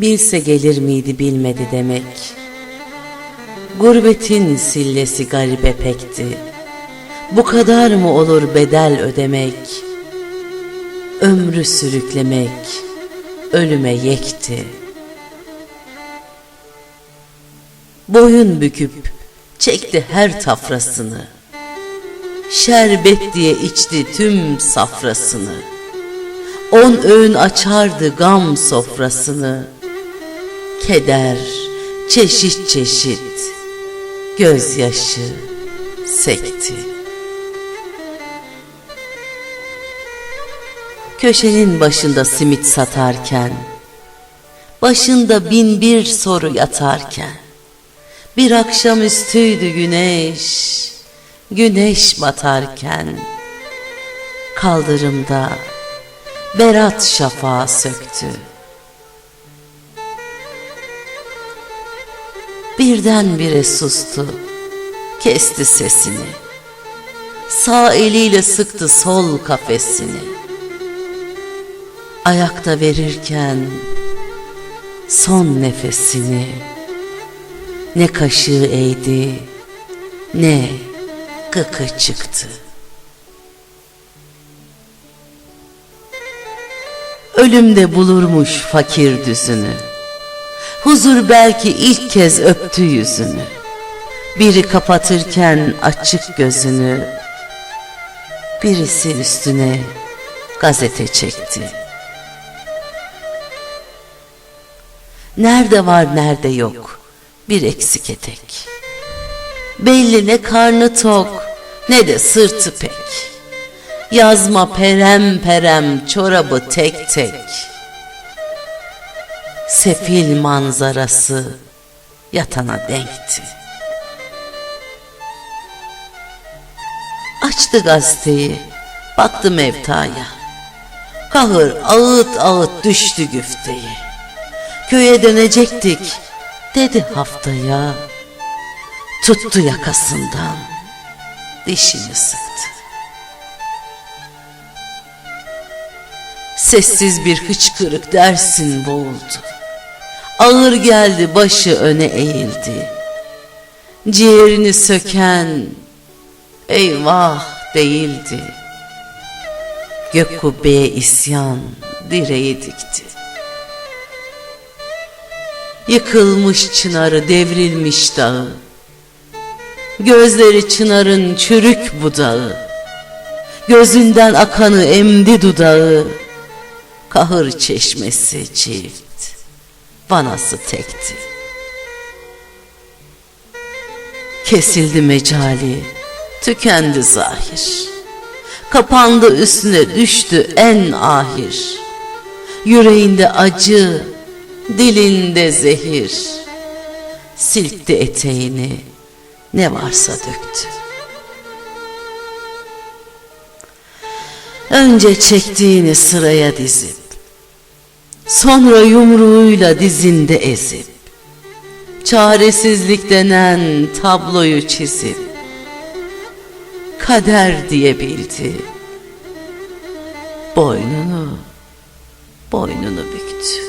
Bilse gelir miydi bilmedi demek. Gurbetin sillesi garibe pekti. Bu kadar mı olur bedel ödemek? Ömrü sürüklemek ölüme yekti. Boyun büküp çekti her tafrasını. Şerbet diye içti tüm safrasını. On öğün açardı gam sofrasını. Keder çeşit çeşit gözyaşı sekti. Köşenin başında simit satarken, başında bin bir soru yatarken, bir akşamüstüydü güneş, güneş batarken, kaldırımda berat şafağı söktü. Birdenbire sustu, kesti sesini. Sağ eliyle sıktı sol kafesini. Ayakta verirken son nefesini ne kaşığı eğdi ne kıkı çıktı. Ölümde bulurmuş fakir düzünü. Huzur belki ilk kez öptü yüzünü. Biri kapatırken açık gözünü. Birisi üstüne gazete çekti. Nerede var nerede yok bir eksik etek. Belli ne karnı tok ne de sırtı pek. Yazma perem perem çorabı tek tek. Sefil manzarası yatana denkti. Açtı gazeteyi, baktı mevtaya. Kahır ağıt ağıt düştü güfteyi. Köye dönecektik, dedi haftaya. Tuttu yakasından, dişini sıktı. Sessiz bir hıçkırık dersin boğuldu. Ağır geldi başı öne eğildi. Ciğerini söken eyvah değildi. Gök kubbeye isyan direği dikti. Yıkılmış çınarı devrilmiş dağı. Gözleri çınarın çürük budağı. Gözünden akanı emdi dudağı. Kahır çeşmesi çift, vanası tekti. Kesildi mecali, tükendi zahir. Kapandı üstüne düştü en ahir. Yüreğinde acı, dilinde zehir. Silkti eteğini, ne varsa döktü. Önce çektiğini sıraya dizip, sonra yumruğuyla dizinde ezip, çaresizlik denen tabloyu çizip, kader diye bildi. Boynunu, boynunu büktü.